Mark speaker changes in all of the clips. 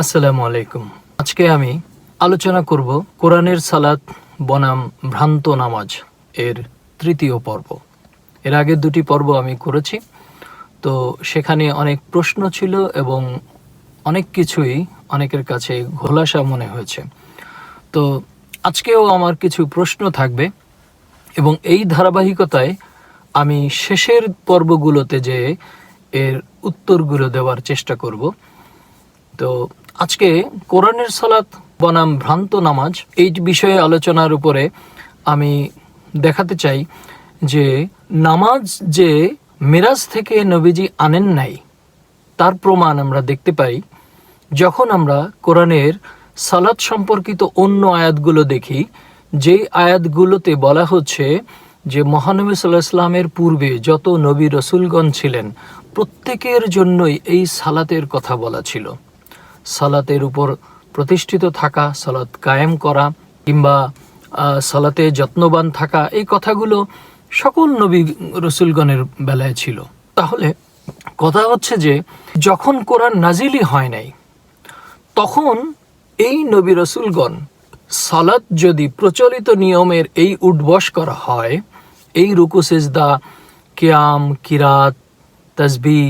Speaker 1: আসসালামু আলাইকুম। আজকে আমি আলোচনা করব কোরআনের সালাত বনাম ভ্রান্ত নামাজ এর তৃতীয় পর্ব। এর আগের দুটি পর্ব আমি করেছি। তো সেখানে অনেক প্রশ্ন ছিল এবং অনেক কিছুই অনেকের কাছে ঘোলাসা মনে হয়েছে। তো আজকেও আমার কিছু প্রশ্ন থাকবে এবং এই ধারাবাহিকতায় আমি শেষের পর্বগুলোতে যে এর উত্তরগুলো দেওয়ার চেষ্টা করব। তো আজকে কোরআনের সালাত বনাম ভ্রান্ত নামাজ এই বিষয়ে আলোচনার উপরে আমি দেখাতে চাই যে নামাজ যে মিরাজ থেকে নবীজি আনেন নাই, তার প্রমাণ আমরা দেখতে পাই যখন আমরা কোরআনের সালাত সম্পর্কিত অন্য আয়াতগুলো দেখি, যেই আয়াতগুলোতে বলা হচ্ছে যে মহানবী সাল্লাহ ইসলামের পূর্বে যত নবী রসুলগণ ছিলেন, প্রত্যেকের জন্যই এই সালাতের কথা বলা ছিল। সালাতের উপর প্রতিষ্ঠিত থাকা, সালাত কায়েম করা কিংবা সালাতে যত্নবান থাকা, এই কথাগুলো সকল নবী রসুলগণের বেলায় ছিল। তাহলে কথা হচ্ছে যে, যখন কোরআন নাজিলই হয় নাই, তখন এই নবী রসুলগণ সালাত যদি প্রচলিত নিয়মের এই উঠবস করা হয়, এই রুকু, সেজদা, কিয়াম, কিরাত তসবি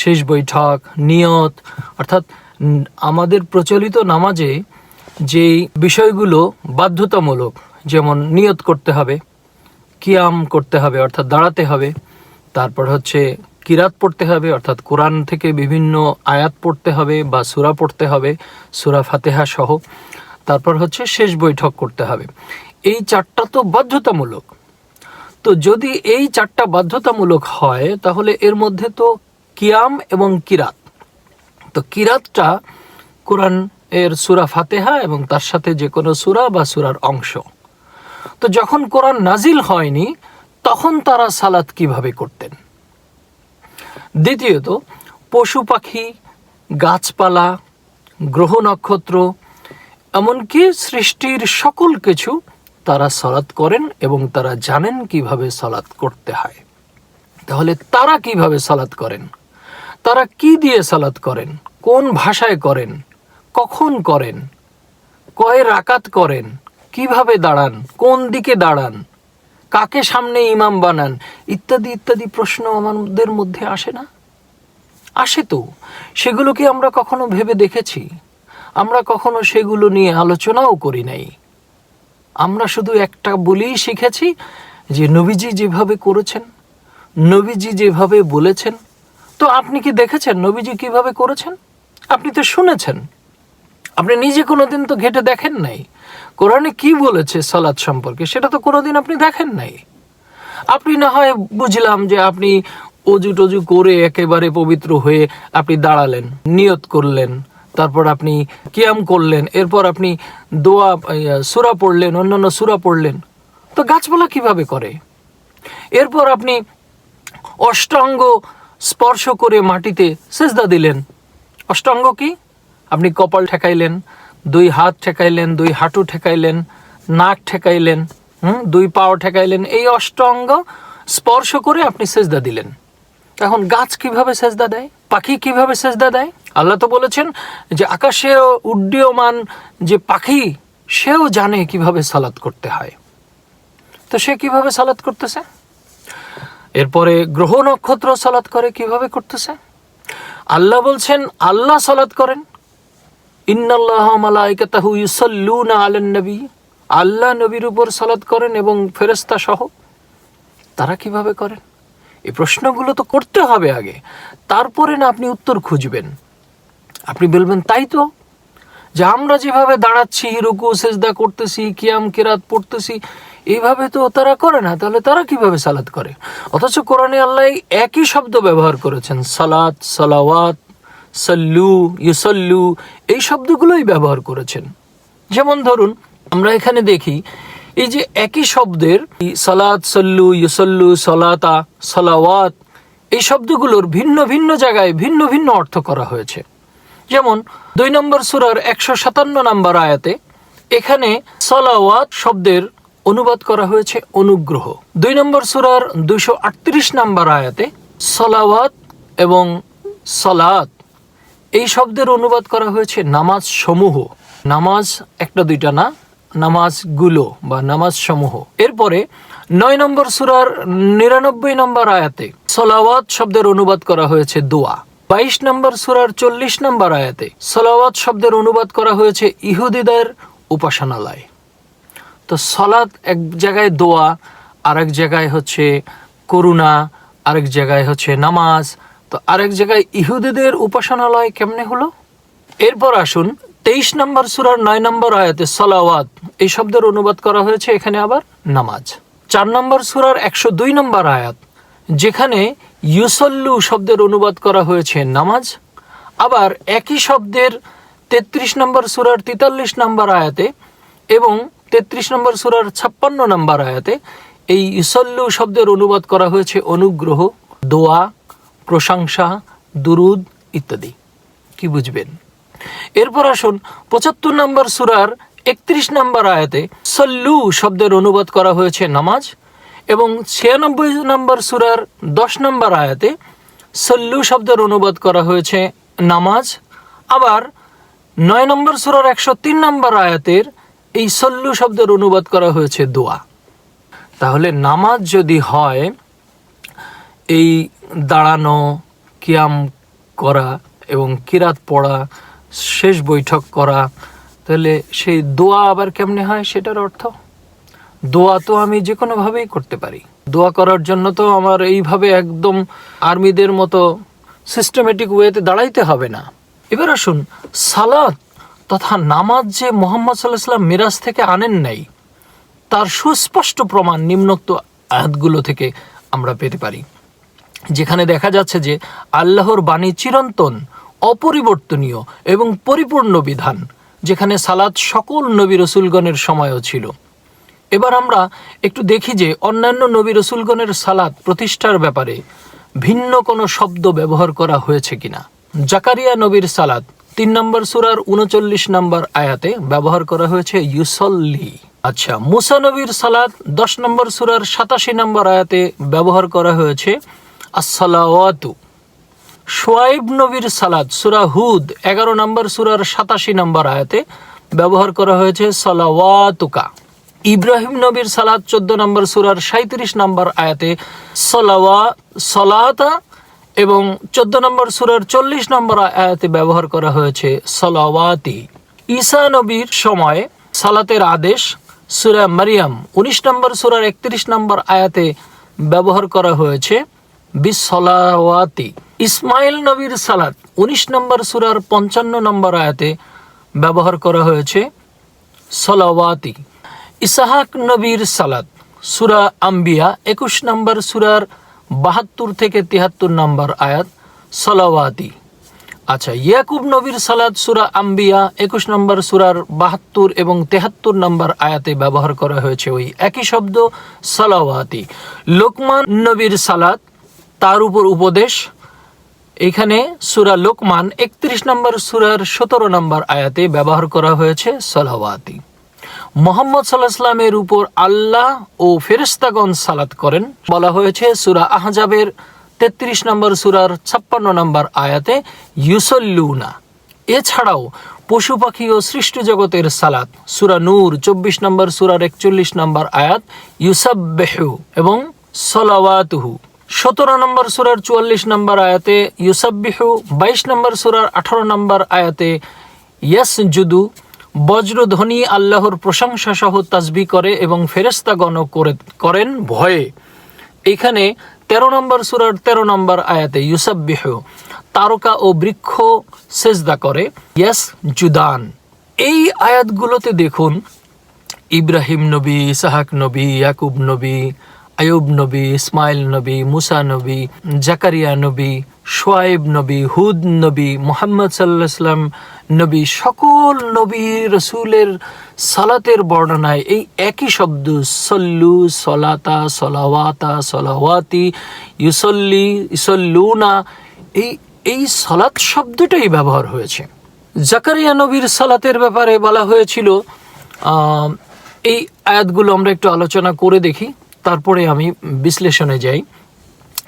Speaker 1: শেষ বৈঠক, নিয়ত, অর্থাৎ আমাদের প্রচলিত নামাজে যেই বিষয়গুলো বাধ্যতামূলক, যেমন নিয়ত করতে হবে, কিয়াম করতে হবে, অর্থাৎ দাঁড়াতে হবে, তারপর হচ্ছে কিরাত পড়তে হবে, অর্থাৎ কোরআন থেকে বিভিন্ন আয়াত পড়তে হবে বা সুরা পড়তে হবে, সুরা ফাতেহা সহ, তারপর হচ্ছে শেষ বৈঠক করতে হবে। এই চারটা তো বাধ্যতামূলক। তো যদি এই চারটা বাধ্যতামূলক হয়, তাহলে এর মধ্যে তো কিয়াম এবং কিরাত। তো কিরাতটা কোরআন এর সুরা ফাতেহা এবং তার সাথে যে কোনো সুরা বা সুরার অংশ। তো যখন কোরআন নাজিল হয়নি, তখন তারা সালাত কীভাবে করতেন? দ্বিতীয়ত, পশু পাখি, গাছপালা, গ্রহ নক্ষত্র, এমনকি সৃষ্টির সকল কিছু তারা সালাত করেন এবং তারা জানেন কীভাবে সালাত করতে হয়। তাহলে তারা কীভাবে সালাত করেন? তারা কি দিয়ে সালাত করেন? কোন ভাষায় করেন? কখন করেন? কয় রাকাত করেন? কীভাবে দাঁড়ান? কোন দিকে দাঁড়ান? কাকে সামনে ইমাম বানান? ইত্যাদি ইত্যাদি প্রশ্ন আমাদের মধ্যে আসে না? আসে তো। সেগুলো কি আমরা কখনো ভেবে দেখেছি? আমরা কখনো সেগুলো নিয়ে আলোচনাও করি নাই। আমরা শুধু একটা বলেই শিখেছি যে নবীজি যেভাবে করেছেন, নবীজি যেভাবে বলেছেন। তো আপনি কি দেখেছেন নবীজি কীভাবে করেছেন? আপনি তো শুনেছেন। আপনি নিজে কোনোদিন তো ঘেটে দেখেন নাই। কোরআনে কি বলেছে সালাদ সম্পর্কে, সেটা তো কোনোদিন আপনি দেখেন নাই। আপনি না হয় বুঝলাম যে আপনি অজু টজু করে একেবারে পবিত্র হয়ে আপনি দাঁড়ালেন, নিয়ত করলেন, তারপর আপনি কিয়াম করলেন, এরপর আপনি দোয়া সুরা পড়লেন, অন্যান্য সুরা পড়লেন, তো গাছপালা কীভাবে করে? এরপর আপনি অষ্টাঙ্গ স্পর্শ করে মাটিতে সেজদা দিলেন অষ্টাঙ্গ কি? আপনি কপাল ঠেকাইলেন, দুই হাত ঠেকাইলেন, দুই হাঁটু ঠেকাইলেন, নাক ঠেকাইলেন, হুম, দুই পাও ঠেকাইলেন, এই অষ্টাঙ্গ স্পর্শ করে আপনি সেজদা দিলেন। এখন গাছ কীভাবে সেজদা দেয়? পাখি কীভাবে সেজদা দেয়? আল্লাহ তো বলেছেন যে আকাশে উড্ডীয়মান যে পাখি, সেও জানে কীভাবে সালাত করতে হয়। তো সে কীভাবে সালাত করতেছে? এরপরে গ্রহ নক্ষত্র সালাত করে কীভাবে করতেছে? আল্লাহ বলছেন, আল্লাহ সালাত করেন। ইন্নাল্লাহ মালাইকাতাহু ইউসাল্লুনা আলান নবী। আল্লাহ নবীর উপর সালাত করেন এবং ফেরেস্তা সহ। তারা কীভাবে করেন? এই প্রশ্নগুলো তো করতে হবে আগে। তারপরে না আপনি উত্তর খুঁজবেন। আপনি বলবেন, তাই তো। যে আমরা যেভাবে দাঁড়াচ্ছি, রুকু, সেজদা করতেছি, কিয়াম, কেরাত পড়তেছি এইভাবে তো তারা করে না, তাহলে তারা কীভাবে সালাত করে? অথচ কোরআনে আল্লাহ একই শব্দ ব্যবহার করেছেন, সালাত, সালাওয়াত, সাল্লু, ইউসল্লু, এই শব্দগুলোই ব্যবহার করেছেন। যেমন ধরুন, আমরা এখানে দেখি, এই যে একই শব্দের সালাত, সল্লু, ইউসল্লু, সলাতা, সালাওয়াত, এই শব্দগুলোর ভিন্ন ভিন্ন জায়গায় ভিন্ন ভিন্ন অর্থ করা হয়েছে। যেমন, দুই নম্বর সুরার একশো সাতান্ন নম্বর আয়াতে, এখানে সলাওয়াত শব্দের অনুবাদ করা হয়েছে অনুগ্রহ। দুই নম্বর সুরার দুইশো আটত্রিশ নম্বর আয়াতে, সলাওয়াত এবং সলাত। এই শব্দের অনুবাদ করা হয়েছে নামাজ সমূহ নামাজ একটা দুইটা না, নামাজগুলো বা নামাজ সমূহ এরপরে নয় নম্বর সুরার নিরানব্বই নম্বর আয়াতে, সলাওয়াত শব্দের অনুবাদ করা হয়েছে দোয়া। বাইশ নম্বর সুরার চল্লিশ নম্বর আয়াতে, সলাওয়াত শব্দের অনুবাদ করা হয়েছে ইহুদিদের উপাসনালয়। তো সলাৎ এক জায়গায় দোয়া, আরেক জায়গায় হচ্ছে করুণা, আরেক জায়গায় হচ্ছে নামাজ। তো আরেক জায়গায় ইহুদিদের উপাসনালয় কেমনে হলো? এরপর আসুন, তেইশ নম্বর সুরার নয় নম্বর আয়াতে সলাওয়াত। এই শব্দের অনুবাদ করা হয়েছে এখানে আবার নামাজ। চার নম্বর সুরার একশো দুই নম্বর আয়াত, যেখানে ইউসল্লু শব্দের অনুবাদ করা হয়েছে নামাজ। আবার একই শব্দের তেত্রিশ নম্বর সুরার তেতাল্লিশ নম্বর আয়াতে এবং তেত্রিশ নম্বর সুরার ছাপ্পান্ন নম্বর আয়াতে এই ইসল্লু শব্দের অনুবাদ করা হয়েছে অনুগ্রহ, দোয়া, প্রশংসা, দুরুদ ইত্যাদি। কি বুঝবেন? এরপর আসুন পঁচাত্তর নম্বর সুরার একত্রিশ নম্বর আয়াতে সল্লু শব্দের অনুবাদ করা হয়েছে নামাজ এবং ছিয়ানব্বই নম্বর সুরার দশ নম্বর আয়াতে সল্লু শব্দের অনুবাদ করা হয়েছে নামাজ। আবার নয় নম্বর সুরার একশো তিন নম্বর আয়াতের এই সল্লু শব্দের অনুবাদ করা হয়েছে দোয়া। তাহলে নামাজ যদি হয়, এই দাঁড়ানো, কিয়াম করা এবং কিরাত পড়া, শেষ বৈঠক করা, তাহলে সেই দোয়া আবার কেমনে হয় সেটার অর্থ? দোয়া তো আমি যে কোনোভাবেই করতে পারি। দোয়া করার জন্য তো আমার এইভাবে একদম আর্মিদের মতো সিস্টেমেটিক ওয়েতে দাঁড়াইতে হবে না। এবার আসুন সালাদ তথা নামাজ যে মোহাম্মদ সাল্লাহ সাল্লাম মিরাজ থেকে আনেন নাই, তার সুস্পষ্ট প্রমাণ নিম্নোক্ত আয়াতগুলো থেকে আমরা পেতে পারি। যেখানে দেখা যাচ্ছে যে আল্লাহর বাণী চিরন্তন, অপরিবর্তনীয় এবং পরিপূর্ণ বিধান, যেখানে সালাদ সকল নবী রসুলগণের সময়ও ছিল। এবার আমরা একটু দেখি যে অন্যান্য নবী রসুলগণের সালাদ প্রতিষ্ঠার ব্যাপারে ভিন্ন কোনো শব্দ ব্যবহার করা হয়েছে কিনা। জাকারিয়া নবীর সালাদ তিন নম্বর সুরার উনচল্লিশ নম্বর আয়াতে ব্যবহার করা হয়েছে ইউসল্লি। আচ্ছা মুসা নবীর সালাদ দশ নম্বর সুরার সাতাশি নম্বর আয়াতে ব্যবহার করা হয়েছে আসসালাওয়াতু। সোয়াইব নবীর সালাদ সুরা হুদ এগারো নম্বর সুরার সাতাশি নম্বর আয়াতে ব্যবহার করা হয়েছে সলাওয়াতুকা। ইব্রাহিম নবীর সালাদ চোদ্দ নম্বর সুরার সাঁত্রিশ নম্বর আয়াতে সলাওয়া সলাতা এবং চোদ্দ নম্বর সুরার চল্লিশ নম্বর আয়াতে ব্যবহার করা হয়েছে সলাওয়াতি। ঈসা নবীর সময় সালাতের আদেশ সুরা মারিয়াম উনিশ নম্বর সুরার একত্রিশ নম্বর আয়াতে ব্যবহার করা হয়েছে বিসলাওয়াতি। ইসমাইল নবীর সালাত উনিশ নম্বর সুরার পঞ্চান্ন নম্বর আয়াতে ব্যবহার করা হয়েছে সলাওয়াতি। ইসাহাক নবীর সালাত সুরা আম্বিয়া একুশ নম্বর সুরার বাহাত্তর থেকে তিহাত্তর নম্বর আয়াত, সলাওয়াতি। আচ্ছা ইয়াকুব নবীর সালাদ সুরা আম্বিয়া, একুশ নম্বর সুরার বাহাত্তর এবং তেহাত্তর নম্বর আয়াতে ব্যবহার করা হয়েছে ওই একই শব্দ, সালাওয়াতি। লোকমান নবীর সালাদ তার উপর উপদেশ, এখানে সুরা লোকমান একত্রিশ নম্বর সুরার সতেরো নম্বর আয়াতে ব্যবহার করা হয়েছে সালাওয়াতি। মোহাম্মদ সাল্লাহ ইসলামের উপর আল্লাহ ও ফেরেস্তাগণ সালাত করেন। বলা হয়েছে, সুরা আহজাবের তেত্রিশ নম্বর সুরার ছাপ্পান্ন নম্বর আয়াতে, ইউসল্লুনা। এছাড়াও পশু পাখি ও সৃষ্টি জগতের সালাত, সুরা নূর, চব্বিশ নম্বর সুরার একচল্লিশ নম্বর আয়াত, ইউসাববেহু এবং সলাওয়াতুহু। সতেরো নম্বর সুরার চুয়াল্লিশ নম্বর আয়াতে, ইউসাববিহু। বাইশ নম্বর সুরার আঠারো নম্বর আয়াতে ইয়াস জুদু বজ্রধ্বনি আল্লাহর প্রশংসা সহ তাজবি করে এবং ফেরেস্তাগণ করে করেন ভয়ে। এখানে তেরো নম্বর সুরার তেরো নম্বর আয়াতে ইউসাববিহ, তারকা ও বৃক্ষ সেজদা করে, ইয়াস জুদান। এই আয়াতগুলোতে দেখুন, ইব্রাহিম নবী ইসাহাক নবী, ইয়াকুব নবী আয়ুব নবী, ইসমাইল নবী, মুসা নবী, জাকারিয়া নবী সোয়াইব নবী, হুদ নবী, মোহাম্মদ সাল্লাহ সাল্লাম নবী, সকল নবী রসুলের সালাতের বর্ণনায় এই একই শব্দ, সল্লু, সলাতা, সলাওয়াতা, সলাওয়াতি, ইউসল্লি ইসল্লুনা এই এই সলাত শব্দটাই ব্যবহার হয়েছে। জাকারিয়া নবীর সালাতের ব্যাপারে বলা হয়েছিল এই আয়াতগুলো আমরা একটু আলোচনা করে দেখি। তারপরে আমি বিশ্লেষণে যাই।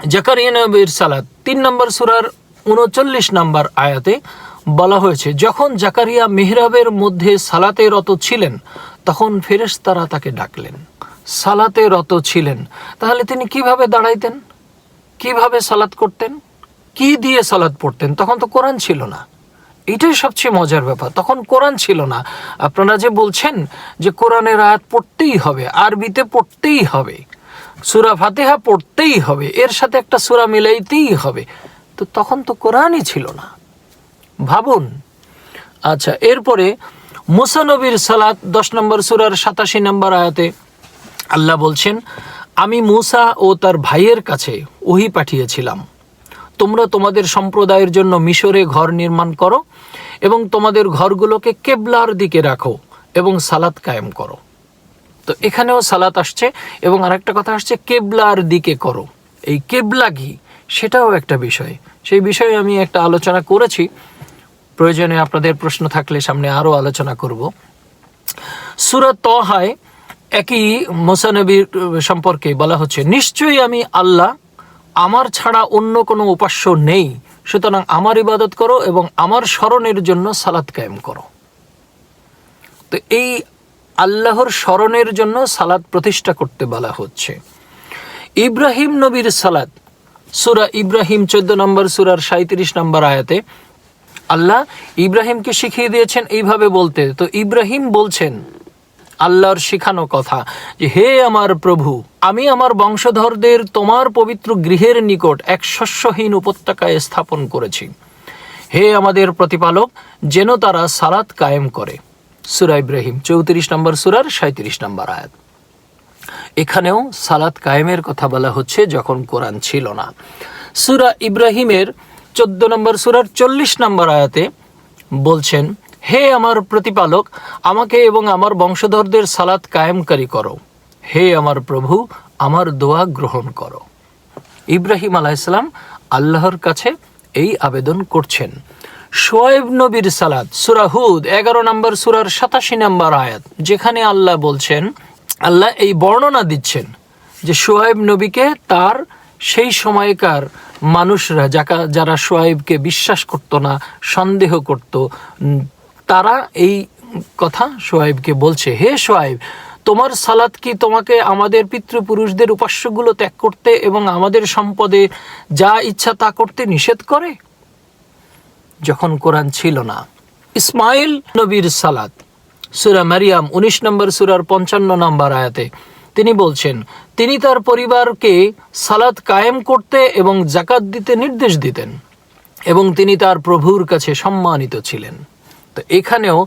Speaker 1: জাকারিয়া নবীর সালাত, তিন নম্বর সুরার উনচল্লিশ নম্বর আয়াতে বলা হয়েছে, যখন জাকারিয়া মেহরাবের মধ্যে সালাতে রত ছিলেন, তখন ফেরেশতারা তাকে ডাকলেন। সালাতে রত ছিলেন। তাহলে তিনি কীভাবে দাঁড়াইতেন? কীভাবে সালাত করতেন? কি দিয়ে সালাত পড়তেন? তখন তো কোরআন ছিল না। এটাই সবচেয়ে মজার ব্যাপার। তখন কোরআন ছিল না। আপনারা যে বলছেন যে কোরআনের আয়াত পড়তেই হবে, আরবিতে পড়তেই হবে, সুরা ফাতেহা পড়তেই হবে, এর সাথে একটা সুরা মিলাইতেই হবে, তো তখন তো কোরআনই ছিল না। ভাবুন। আচ্ছা এরপরে মুসা নবীর সালাত, দশ নম্বর সুরার সাতাশি নম্বর আয়াতে আল্লাহ বলছেন, আমি মুসা ও তার ভাইয়ের কাছে ওহি পাঠিয়েছিলাম। তোমরা তোমাদের সম্প্রদায়ের জন্য মিশরে ঘর নির্মাণ করো এবং তোমাদের ঘরগুলোকে কেবলার দিকে রাখো এবং সালাত কায়েম করো। তো এখানেও সালাত আসছে এবং আরেকটা কথা আসছে, কেবলার দিকে করো। এই কেবলা কি সেটাও একটা বিষয়। সেই বিষয়ে আমি একটা আলোচনা করেছি। প্রয়োজনে আপনাদের প্রশ্ন থাকলে সামনে আরও আলোচনা করব। সুরত তহায় একই মোসানবীর সম্পর্কে বলা হচ্ছে, নিশ্চয়ই আমি আল্লাহ, আমার ছাড়া অন্য কোনো উপাস্য নেই। সুতরাং আমার ইবাদত করো এবং আমার স্মরণের জন্য সালাত কায়েম করো। তো এই আল্লাহর স্মরণের জন্য সালাত প্রতিষ্ঠা করতে বলা হচ্ছে। ইব্রাহিম নবীর সালাত, সুরা ইব্রাহিম চোদ্দ নম্বর, সুরার সাঁত্রিশ নম্বর আয়াতে আল্লাহ ইব্রাহিমকে শিখিয়ে দিয়েছেন এইভাবে বলতে। তো ইব্রাহিম বলছেন আল্লাহর শিখানো কথা যে, হে আমার প্রভু, আমি আমার বংশধরদের তোমার পবিত্র গৃহের নিকট এক শস্যহীন উপত্যকায় স্থাপন করেছি। হে আমাদের প্রতিপালক, যেন তারা সালাত কায়েম করে। সুরা ইব্রাহিম, চৌত্রিশ নম্বর সুরার সাঁত্রিশ নম্বর আয়াত। এখানেও সালাত কায়েমের কথা বলা হচ্ছে যখন কোরআন ছিল না। সুরা ইব্রাহিমের চোদ্দ নম্বর সুরার চল্লিশ নম্বর আয়াতে বলছেন হে আমার প্রতিপালক, আমাকে এবং আমার বংশধরদের সালাত কায়েমকারী করো। হে আমার প্রভু, আমার দোয়া গ্রহণ করো। ইব্রাহিম আলাইসালাম আল্লাহর কাছে এই আবেদন করছেন। শোয়েব নবীর সালাদ সুরাহুদ এগারো নম্বর সুরার সাতাশি নম্বর আয়াত, যেখানে আল্লাহ বলছেন, আল্লাহ এই বর্ণনা দিচ্ছেন যে শোয়েব নবীকে তার সেই সময়কার মানুষরা, যাকা যারা শোয়েবকে বিশ্বাস করত না, সন্দেহ করত তারা এই কথা শোয়েবকে বলছে, হে শোয়েব তোমার সালাত কি তোমাকে আমাদের পিতৃপুরুষদের উপাস্যগুলো ত্যাগ করতে এবং আমাদের সম্পদে যা ইচ্ছা তা করতে নিষেধ করে? যখন কোরআন ছিল না। ইসমাইল নবীর সালাত, সুরা মারিয়াম উনিশ নম্বর সুরার পঞ্চান্ন নম্বর আয়াতে তিনি বলছেন, তিনি তার পরিবারকে সালাত কায়েম করতে এবং জাকাত দিতে নির্দেশ দিতেন এবং তিনি তার প্রভুর কাছে সম্মানিত ছিলেন। তো এখানেও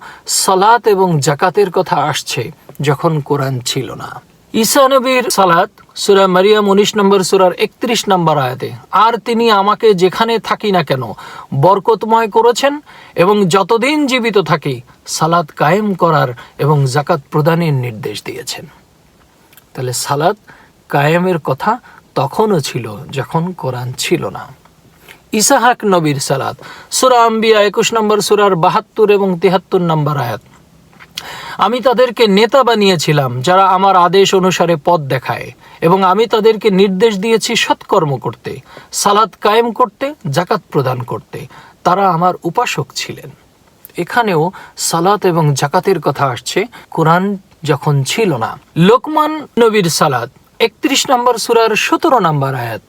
Speaker 1: সালাত এবং জাকাতের কথা আসছে যখন কোরআন ছিল না। ঈসা নবীর সালাত সুরা মারিয়াম উনিশ নম্বর সুরার একত্রিশ নম্বর আয়াতে, আর তিনি আমাকে যেখানে থাকি না কেন বরকতময় করেছেন এবং যতদিন জীবিত থাকি, সালাত কায়েম করার এবং জাকাত প্রদানের নির্দেশ দিয়েছেন। তাহলে সালাত কায়েমের কথা তখনও ছিল যখন কোরআন ছিল না। ইসাহাক নবীর সালাত। সুরা আম্বিয়া একুশ নম্বর, সুরার বাহাত্তর এবং তিহাত্তর নম্বর আয়াত। আমি তাদেরকে নেতা বানিয়েছিলাম যারা আমার আদেশ অনুসারে পথ দেখায় এবং আমি তাদেরকে নির্দেশ দিয়েছি সৎকর্ম করতে, সালাত কায়েম করতে জাকাত প্রদান করতে। তারা আমার উপাসক ছিলেন। এখানেও সালাত এবং জাকাতের কথা আসছে, কোরআন যখন ছিল না। লোকমান নবীর সালাত, একত্রিশ নম্বর, সুরার সতেরো নম্বর আয়াত।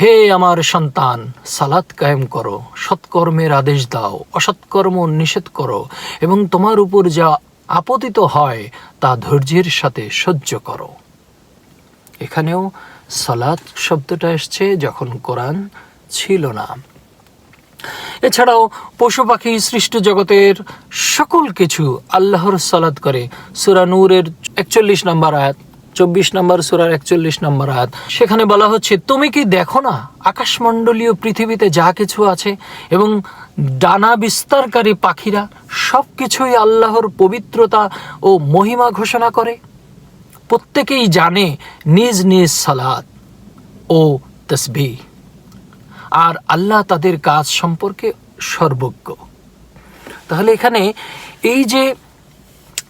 Speaker 1: হে আমার সন্তান, সালাত কায়েম করো, সৎকর্মের আদেশ দাও, অসৎকর্ম নিষেধ করো এবং তোমার উপর যা আপতিত হয় তা ধৈর্যের সাথে সহ্য করো। এখানেও সালাত শব্দটা এসছে যখন কোরআন ছিল না। এছাড়াও পশু পাখি সৃষ্ট জগতের সকল কিছু আল্লাহর সালাত করে। সুরা নূরের একচল্লিশ নম্বর আয়াত। চব্বিশ নম্বর সুরার একচল্লিশ নম্বর আয়াত। সেখানে বলা হচ্ছে, তুমি কি দেখো না আকাশমণ্ডলীয় পৃথিবীতে যা কিছু আছে এবং ডানা বিস্তারকারী পাখিরা সব কিছুই আল্লাহর পবিত্রতা ও মহিমা ঘোষণা করে? প্রত্যেকেই জানে নিজ নিজ সালাত ও তসবিহ। আর আল্লাহ তাদের কাজ সম্পর্কে সর্বজ্ঞ। তাহলে এখানে এই যে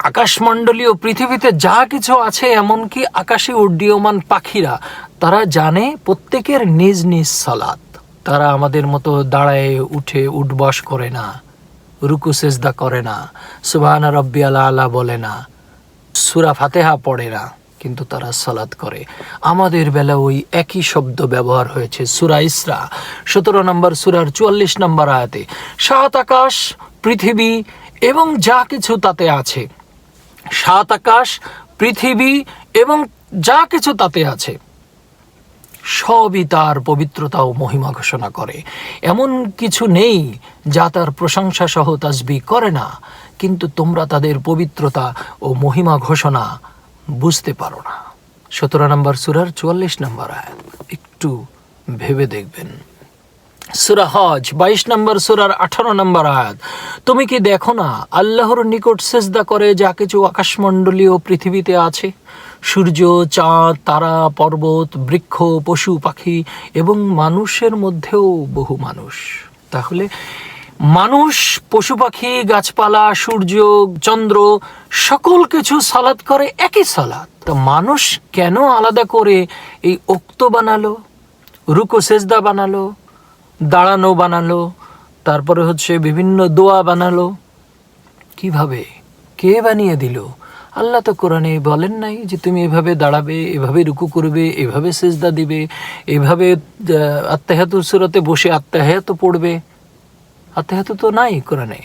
Speaker 1: আকাশমণ্ডলীয় পৃথিবীতে যা কিছু আছে, এমনকি আকাশে উড্ডীয়মান পাখিরা, তারা জানে প্রত্যেকের নিজ নিজ সালাত। তারা আমাদের মতো দাঁড়ায় উঠে উঠবাস করে না, রুকু সেজদা করে না, সুবাহানা রব্বি আলা আলা বলে না। সুরা ফাতেহা পড়ে না, কিন্তু তারা সালাত করে। আমাদের বেলা ওই একই শব্দ ব্যবহার হয়েছে, সুরা ইসরা, সতেরো নম্বর সুরার চুয়াল্লিশ নম্বর আয়াতে। সাত আকাশ, পৃথিবী এবং যা কিছু তাতে আছে। সাত আকাশ, পৃথিবী এবং যা কিছু তাতে আছে, সবই তার পবিত্রতা ও মহিমা ঘোষণা করে। এমন কিছু নেই যা তার প্রশংসা সহ তাসবি করে না, কিন্তু তোমরা তাদের পবিত্রতা ও মহিমা ঘোষণা বুঝতে পারো না। সতেরো নম্বর সুরার চুয়াল্লিশ নম্বর আয়াত, একটু ভেবে দেখবেন। সুরা হজ, বাইশ নম্বর সুরার আঠারো নম্বর আয়াত। তুমি কি দেখো না, আল্লাহর নিকট সেজদা করে যা কিছু আকাশমণ্ডলীয় পৃথিবীতে আছে? সূর্য, চাঁদ, তারা, পর্বত, বৃক্ষ, পশু, পাখি এবং মানুষের মধ্যেও বহু মানুষ। তাহলে মানুষ, পশু, পাখি, গাছপালা, সূর্য, চন্দ্র সকল কিছু সালাদ করে একই সালাদ তো মানুষ কেন আলাদা করে এই ওক্ত বানালো, রুকো, সেজদা বানালো দাঁড়ানো, বানালো। তারপরে হচ্ছে বিভিন্ন দোয়া বানালো। কীভাবে? কে বানিয়ে দিল? আল্লাহ তো কোরআনে বলেন নাই যে তুমি এভাবে দাঁড়াবে, এভাবে রুকু করবে, এভাবে সেজদা দিবে, এভাবে আত্মাহাতুর সুরতে বসে আত্মাহাত পড়বে। আত্মাহাত তো নাই কোরআনে।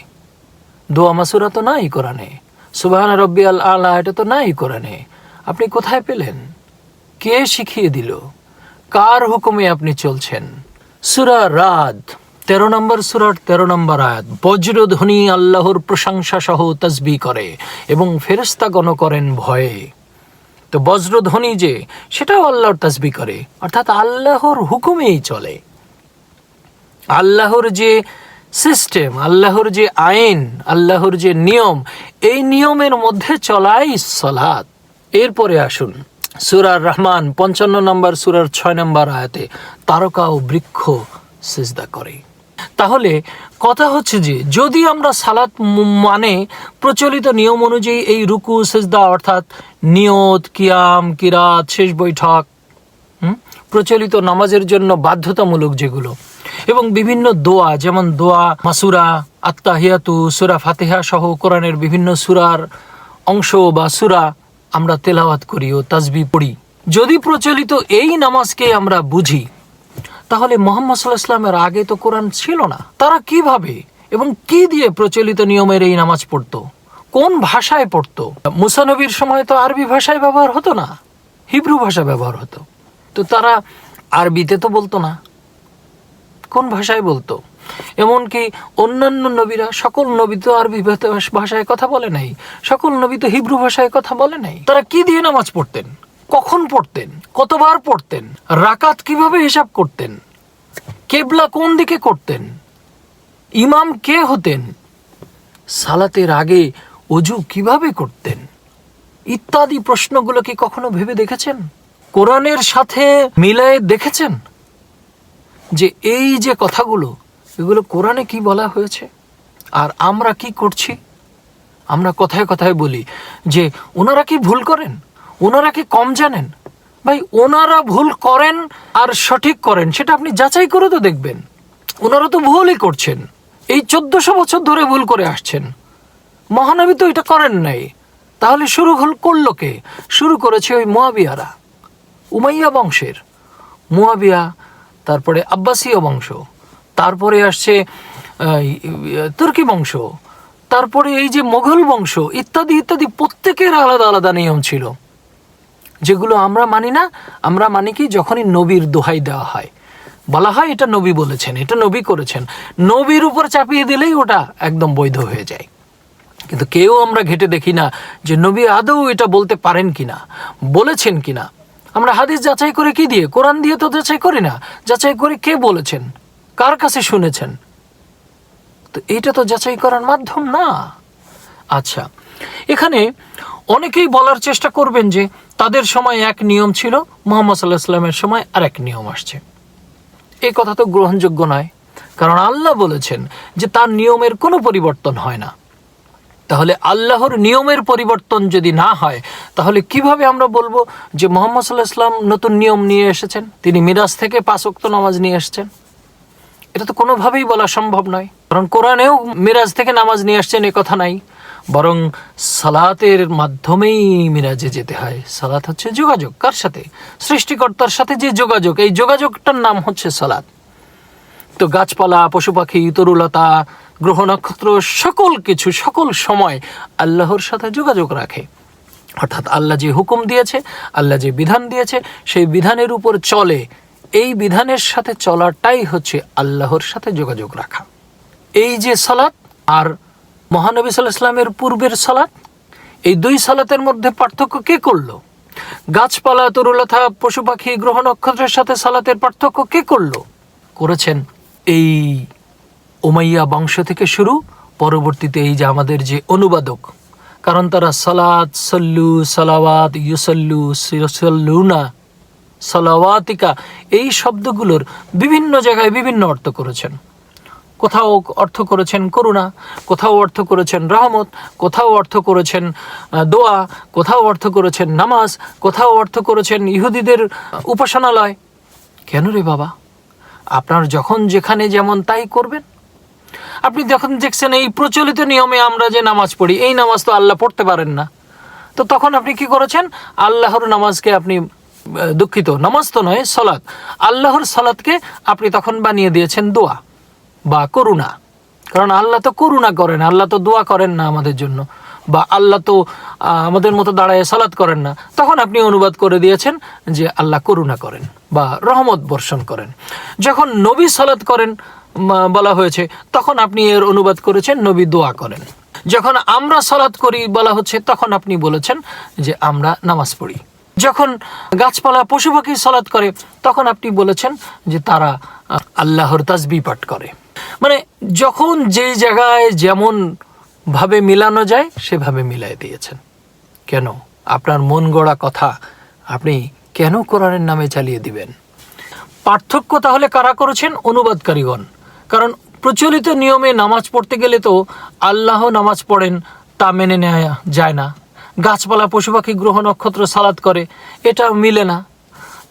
Speaker 1: দোয়া মাসুরা তো নাই কোরআনে। সুবাহান রব্বি আল আল্লাহ এটা তো নাই কোরআনে। আপনি কোথায় পেলেন? কে শিখিয়ে দিল? কার হুকুমে আপনি চলছেন? সুরা রাত তেরো নম্বর সুরার তেরো নম্বর আয়াত, বজ্রধ্বনি আল্লাহর প্রশংসা সহ তসবি করে এবং ফেরেস্তাগণ করেন ভয়ে। তো বজ্রধ্বনি যে, সেটাও আল্লাহর তসবি করে, অর্থাৎ আল্লাহর হুকুমেই চলে। আল্লাহর যে সিস্টেম, আল্লাহর যে আইন, আল্লাহর যে নিয়ম, এই নিয়মের মধ্যে চলাই সলাৎ। এরপরে আসুন। সুরার রহমান, পঞ্চান্ন নম্বর সুরার ছয় নম্বর আয়াতে, তারকা ও বৃক্ষ সিজদা করে তাহলে কথা হচ্ছে যে, যদি আমরা সালাত মানে প্রচলিত নিয়ম অনুযায়ী এই রুকু, সেজদা অর্থাৎ নিয়ত, কিয়াম, কিরাত, শেষ বৈঠক? প্রচলিত নামাজের জন্য বাধ্যতামূলক যেগুলো, এবং বিভিন্ন দোয়া, যেমন দোয়া, মাসুরা, আত্মাহিয়াতু, সুরা ফাতেহা সহ কোরআনের বিভিন্ন সুরার অংশ বা সুরা আমরা তেলাওয়াত করি ও তাজবি পড়ি। যদি প্রচলিত এই নামাজকে আমরা বুঝি, তাহলে মোহাম্মদ সাল্লাহ ইসলামের আগে তো কোরআন ছিল না। তারা কীভাবে এবং কি দিয়ে প্রচলিত নিয়মের এই নামাজ পড়তো? কোন ভাষায় পড়তো? মুসানবীর সময় তো আরবি ভাষায় ব্যবহার হতো না, হিব্রু ভাষা ব্যবহার হতো। তো তারা আরবিতে তো বলতো না, কোন ভাষায় বলতো? এমনকি অন্যান্য নবীরা সকল নবী তো আরবি ভাষায় কথা বলে নাই। সকল নবী তো হিব্রু ভাষায় কথা বলে নাই। তারা কি দিয়ে নামাজ পড়তেন? কখন পড়তেন? কতবার পড়তেন? রাকাত কীভাবে হিসাব করতেন? কেবলা কোন দিকে করতেন? ইমাম কে হতেন? সালাতের আগে অজু কীভাবে করতেন? ইত্যাদি প্রশ্নগুলো কি কখনো ভেবে দেখেছেন? কোরআনের সাথে মিলায়ে দেখেছেন? যে এই যে কথাগুলো এগুলো কোরআনে কি বলা হয়েছে? আর আমরা কি করছি? আমরা কথায় কথায় বলি যে, ওনারা কি ভুল করেন? ওনারা কি কম জানেন? ভাই, ওনারা ভুল করেন আর সঠিক করেন, সেটা আপনি যাচাই করে তো দেখবেন। ওনারা তো ভুলই করছেন। এই চোদ্দশো বছর ধরে ভুল করে আসছেন। মহানবী তো এটা করেন নাই। তাহলে শুরু হল করল কে? শুরু করেছে ওই মোয়াবিয়ারা। উমাইয়া বংশের। মুয়াবিয়া, তারপরে আব্বাসীয় বংশ। তারপরে আসছে তুর্কি বংশ, তারপরে এই যে মোঘল বংশ, ইত্যাদি ইত্যাদি, প্রত্যেকের আলাদা আলাদা নিয়ম ছিল। যেগুলো আমরা মানি না, আমরা মানি কি যখনই নবীর দোহাই দেওয়া হয়। বলা হয় এটা নবী বলেছেন, এটা নবী করেছেন। নবীর উপর চাপিয়ে দিলেই ওটা একদম বৈধ হয়ে যায়। কিন্তু কেউ আমরা ঘেটে দেখি না যে নবী আদৌ এটা বলতে পারেন কিনা, বলেছেন কিনা। আমরা হাদিস যাচাই করে কি দিয়ে? কোরআন দিয়ে তো যাচাই করি না। যাচাই করে কে বলেছেন? কার কাছে শুনেছেন? তো এটা তো যাচাই করার মাধ্যম না। আচ্ছা এখানে অনেকেই বলার চেষ্টা করবেন যে তাদের সময় এক নিয়ম ছিল, মোহাম্মদ সাল্লাহ ইসলামের সময় আর এক নিয়ম আসছে। এই কথা তো গ্রহণযোগ্য নয়, কারণ আল্লাহ বলেছেন যে তার নিয়মের কোনো পরিবর্তন হয় না। তাহলে আল্লাহর নিয়মের পরিবর্তন যদি না হয়, তাহলে কীভাবে আমরা বলব যে মোহাম্মদ সাল্লাহ ইসলাম নতুন নিয়ম নিয়ে এসেছেন? তিনি মিরাজ থেকে পাঁচ ওয়াক্ত নামাজ নিয়ে এসেছেন। এটা তো কোনোভাবেই বলা সম্ভব নয়। কারণ কোরআনেও মিরাজ থেকে নামাজ নিয়ে আসছেন এ কথা নাই। বরং সালাতের মাধ্যমেই মিরাজে যেতে হয়। সালাত হচ্ছে যোগাযোগ। কার সাথে? সৃষ্টিকর্তার সাথে যে যোগাযোগ। এই যোগাযোগটার নাম হচ্ছে সালাত। তো গাছপালা পশু পাখি তরুলতা, গ্রহ নক্ষত্র, সকল কিছু, সকল সময় আল্লাহর সাথে যোগাযোগ রাখে। অর্থাৎ আল্লাহ যে হুকুম দিয়েছে, আল্লাহ যে বিধান দিয়েছে, সেই বিধানের উপর চলে। এই বিধানের সাথে চলাটাই হচ্ছে আল্লাহর সাথে যোগাযোগ রাখা। এই যে সালাত আর মহানবী সাল্লাহ ইসলামের পূর্বের সালাত, এই দুই সালাতের মধ্যে পার্থক্য কে করল? গাছপালা, তরুলতা, পশু পাখি, গ্রহ নক্ষত্রের সাথে সালাতের পার্থক্য কে করল? করেছেন এই ওমাইয়া বংশ থেকে শুরু, পরবর্তীতে এই যে আমাদের যে অনুবাদক, কারণ তারা সালাত, সল্লু, সালাওয়াত, ইউসল্লু, সিরসল্লুনা সালাওয়াতিকা, এই শব্দগুলোর বিভিন্ন জায়গায় বিভিন্ন অর্থ করেছেন। কোথাও অর্থ করেছেন করুণা, কোথাও অর্থ করেছেন রহমত, কোথাও অর্থ করেছেন দোয়া, কোথাও অর্থ করেছেন নামাজ, কোথাও অর্থ করেছেন ইহুদিদের উপাসনালয়। কেন রে বাবা? আপনার যখন যেখানে যেমন তাই করবেন। আপনি যখন দেখছেন এই প্রচলিত নিয়মে আমরা যে নামাজ পড়ি, এই নামাজ তো আল্লাহ পড়তে পারেন না। তো তখন আপনি কি করেছেন? আল্লাহর নামাজকে আপনি দুঃখিত। নামাজ তো নয়, সলাৎ। আল্লাহর সলাৎকে আপনি তখন বানিয়ে দিয়েছেন দোয়া বা করুণা। কারণ আল্লাহ তো করুণা করেন, আল্লাহ তো দোয়া করেন না আমাদের জন্য। বা আল্লাহ তো আমাদের মতো দাঁড়ায় সালাত করেন না। তখন আপনি অনুবাদ করে দিয়েছেন যে আল্লাহ করুণা করেন বা রহমত বর্ষণ করেন। যখন নবী সালাত করেন বলা হয়েছে, তখন আপনি এর অনুবাদ করেছেন, নবী দোয়া করেন। যখন আমরা সালাত করি বলা হচ্ছে, তখন আপনি বলেছেন যে আমরা নামাজ পড়ি। যখন গাছপালা পশু পাখি সালাত করে, তখন আপনি বলেছেন যে তারা আল্লাহর তাসবি পাঠ করে। মানে যখন যেই জায়গায় যেমন ভাবে মিলানো যায়, সেভাবে মিলাই দিয়েছেন। কেন? আপনার মন গড়া কথা আপনি কেন কোরআনের নামে চালিয়ে দিবেন? পার্থক্য তাহলে কারা করেছেন? অনুবাদকারীগণ। কারণ প্রচলিত নিয়মে নামাজ পড়তে গেলে তো আল্লাহ নামাজ পড়েন, তা মেনে নেওয়া যায় না। গাছপালা, পশু পাখি, গ্রহ নক্ষত্র সালাত করে। এটা মিলে না।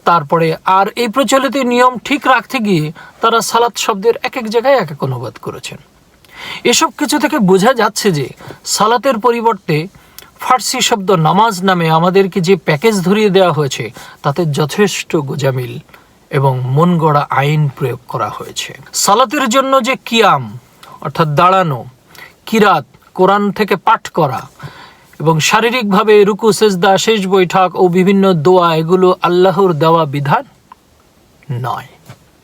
Speaker 1: তারপরে আর এই প্রচলিত নিয়ম ঠিক রাখতে গিয়ে তারা সালাত শব্দের এক এক জায়গায় এক এক অনুবাদ করেছেন। এসব কিছু থেকে বোঝা যাচ্ছে যে সালাতের পরিবর্তে ফার্সি শব্দ নামাজ নামে আমাদেরকে যে প্যাকেজ ধরিয়ে দেওয়া হয়েছে, তাতে যথেষ্ট গোজামিল এবং মন গড়া আইন প্রয়োগ করা হয়েছে। সালাতের জন্য যে কিয়াম, অর্থাৎ দাঁড়ানো, কিরাত, কোরআন থেকে পাঠ করা এবং শারীরিকভাবে রুকু, সেজদা, শেষ বৈঠক ও বিভিন্ন দোয়া, এগুলো আল্লাহর দেওয়া বিধান নয়।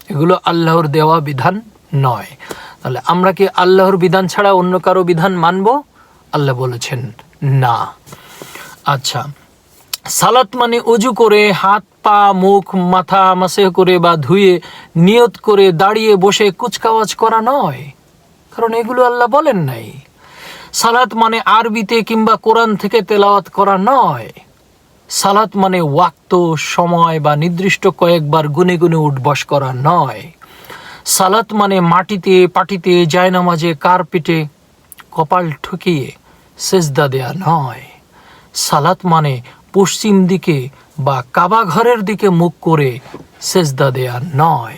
Speaker 1: এগুলো আল্লাহর দেওয়া বিধান নয়। তাহলে আমরা কি আল্লাহর বিধান ছাড়া অন্য কারও বিধান মানব? আল্লাহ বলেছেন, না। আচ্ছা সালাত মানে অজু করে হাত, পা, মুখ, মাথা মাসে করে বা ধুয়ে, নিয়ত করে দাঁড়িয়ে বসে কুচকাওয়াজ করা নয়। কারণ এগুলো আল্লাহ বলেন নাই। সালাত মানে আরবিতে কিংবা কোরআন থেকে তেলাওয়াত করা নয়। সালাত মানে ওয়াক্ত, সময় বা নির্দিষ্ট কয়েকবার গুনে গুনে উঠবস করা নয়। সালাত মানে মাটিতে, পাটিতে, জায়নামাজে, কার্পেটে কপাল ঠুকিয়ে সেজদা দেয়া নয়। সালাত মানে পশ্চিম দিকে বা কাবা ঘরের দিকে মুখ করে সেজদা দেয়া নয়।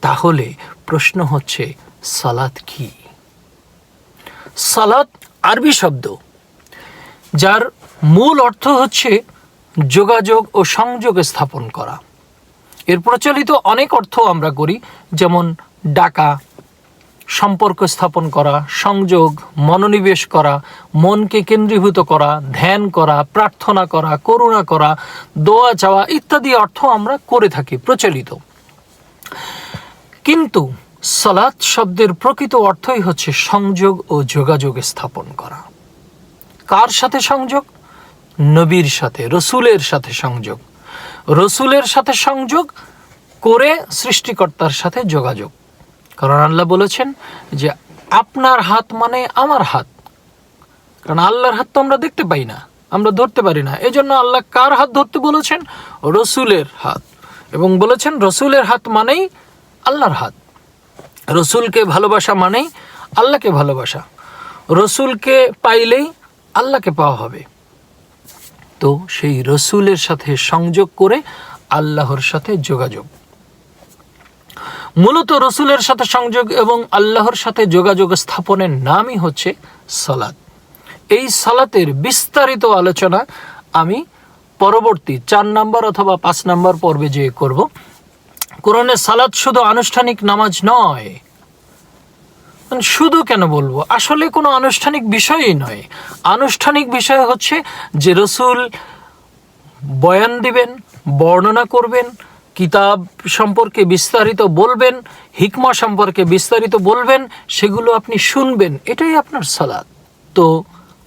Speaker 1: তাহলে প্রশ্ন হচ্ছে, সালাত কি? সালাত আরবি শব্দ, যার মূল অর্থ হচ্ছে যোগাযোগ ও সংযোগ স্থাপন করা। এর প্রচলিত অনেক অর্থ আমরা করি, যেমন ডাকা, সম্পর্ক স্থাপন করা, সংযোগ, মনোনিবেশ করা, মনকে কেন্দ্রীভূত করা, ধ্যান করা, প্রার্থনা করা, করুণা করা, দোয়া চাওয়া ইত্যাদি অর্থ আমরা করে থাকি প্রচলিত। কিন্তু সালাত শব্দের প্রকৃত অর্থই হচ্ছে সংযোগ ও যোগাযোগ স্থাপন করা। কার সাথে সংযোগ? নবীর সাথে, রসুলের সাথে সংযোগ। রসুলের সাথে সংযোগ করে সৃষ্টিকর্তার সাথে যোগাযোগ। কারণ আল্লাহ বলেছেন যে, আপনার হাত মানে আমার হাত। কারণ আল্লাহর হাত তো আমরা দেখতে পাই না, আমরা ধরতে পারি না। এই জন্য আল্লাহ কার হাত ধরতে বলেছেন? রসুলের হাত। এবং বলেছেন, রসুলের হাত মানেই আল্লাহর হাত। রসুলকে ভালোবাসা মানেই আল্লাহকে ভালোবাসা। রসুলকে পাইলেই আল্লাহকে পাওয়া হবে। তো সেই রসুলের সাথে সংযোগ করে আল্লাহর সাথে যোগাযোগ। মূলত রসুলের সাথে সংযোগ এবং আল্লাহর সাথে যোগাযোগ স্থাপনের নামই হচ্ছে সালাত। এই সালাতের বিস্তারিত আলোচনা আমি পরবর্তী চার নাম্বার অথবা পাঁচ নাম্বার পর্বে যে করব। কোরআনে সালাদ শুধু আনুষ্ঠানিক নামাজ নয়। মানে শুধু কেন বলব? আসলে কোনো আনুষ্ঠানিক বিষয়ই নয়। আনুষ্ঠানিক বিষয় হচ্ছে যে রসুল বয়ান দিবেন, বর্ণনা করবেন, কিতাব সম্পর্কে বিস্তারিত বলবেন, হিকমা সম্পর্কে বিস্তারিত বলবেন, সেগুলো আপনি শুনবেন। এটাই আপনার সালাদ তো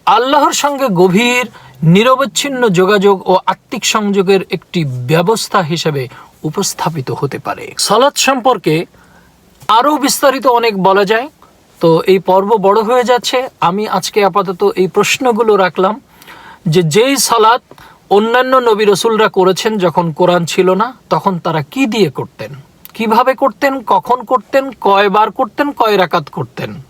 Speaker 1: আল্লাহর সঙ্গে গভীর নিরবচ্ছিন্ন যোগাযোগ ও আত্মিক সংযোগের একটি ব্যবস্থা হিসেবে উপস্থাপিত হতে পারে। সালাদ সম্পর্কে আরও বিস্তারিত অনেক বলা যায়। তো এই পর্ব বড় হয়ে যাচ্ছে। আমি আজকে আপাতত এই প্রশ্নগুলো রাখলাম যে যেই সালাত অন্যান্য নবী রসুলরা করেছেন যখন কোরআন ছিল না, তখন তারা কি দিয়ে করতেন? কীভাবে করতেন? কখন করতেন? কয়বার করতেন? কয় রাকাত করতেন?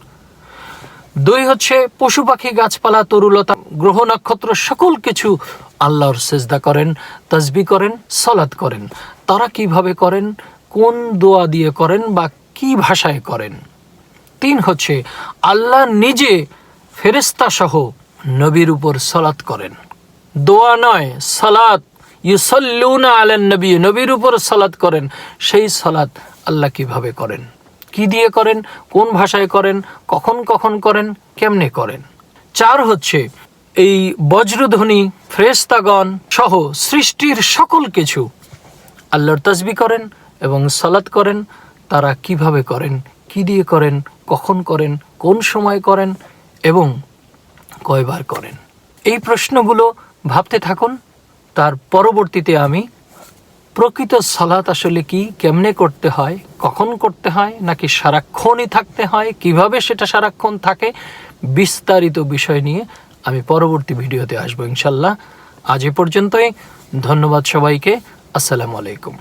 Speaker 1: দুই হচ্ছে পশু পাখি গাছপালা, তরুলতা, গ্রহ নক্ষত্র, সকল কিছু আল্লাহর সেজদা করেন তসবি করেন, সলাৎ করেন। তারা কীভাবে করেন, কোন দোয়া দিয়ে করেন বা কি ভাষায় করেন? তিন হচ্ছে আল্লাহ নিজে ফেরেস্তা সহ নবীর উপর সলাৎ করেন। দোয়া নয় সালাত ইউসল্লুনা আলেন নবী, নবীর উপর সালাত করেন। সেই সালাত আল্লাহ কীভাবে করেন? কি দিয়ে করেন, কোন ভাষায় করেন, কখন কখন করেন, কেমনে করেন? চার হচ্ছে, এই বজ্রধ্বনি, ফ্রেস্তাগণ সহ সৃষ্টির সকল কিছু আল্লাহর তসবি করেন এবং সালাত করেন, তারা কীভাবে করেন, কি দিয়ে করেন, কখন করেন, কোন সময় করেন এবং কয়বার করেন? এই প্রশ্নগুলো ভাবতে থাকুন, তার পরবর্তীতে আমি প্রকৃত সালাত আসলে কি? কেমনে করতে হয়? কখন করতে হয়? নাকি সারাক্ষণই থাকতে হয়? কীভাবে সেটা সারাক্ষণ থাকে? বিস্তারিত বিষয় নিয়ে আমি পরবর্তী ভিডিওতে আসব ইনশাল্লাহ। আজ এ পর্যন্তই। ধন্যবাদ সবাইকে। আসসালামু আলাইকুম।